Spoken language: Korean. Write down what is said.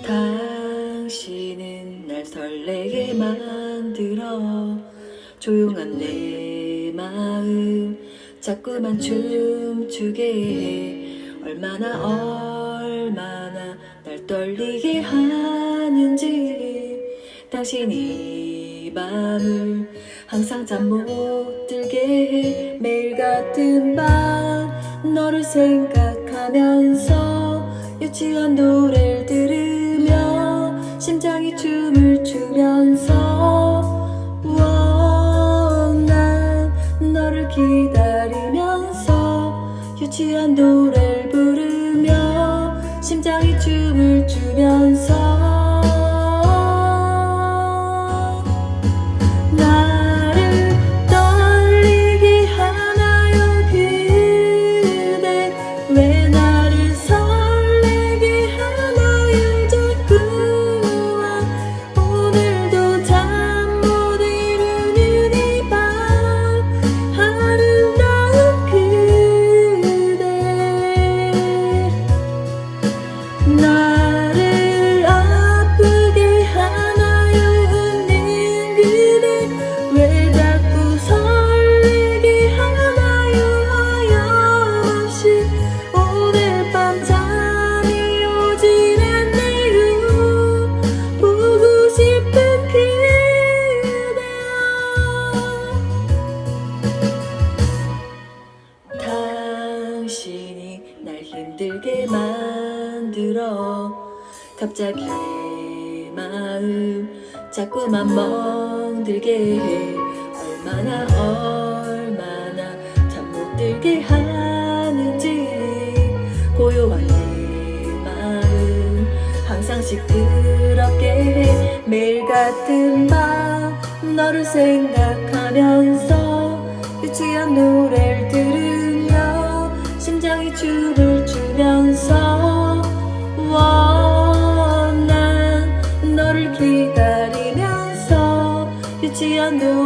당신은 날 설레게 만들어. 조용한 내 마음 자꾸만 춤추게 해. 얼마나 얼마나 날 떨리게 하는지. 당신이 밤을 항상 잠 못 들게 해. 매일 같은 밤 너를 생각하면서 유치한 노래를 들 심장이 춤을 추면서 갑자기 내 마음 자꾸만 멍들게 해. 얼마나 얼마나 잠 못 들게 하는지. 고요한 내 마음 항상 시끄럽게 해. 매일 같은 밤 너를 생각하면서 유치한 노래를 들으며 심장이 춤을 추면서 유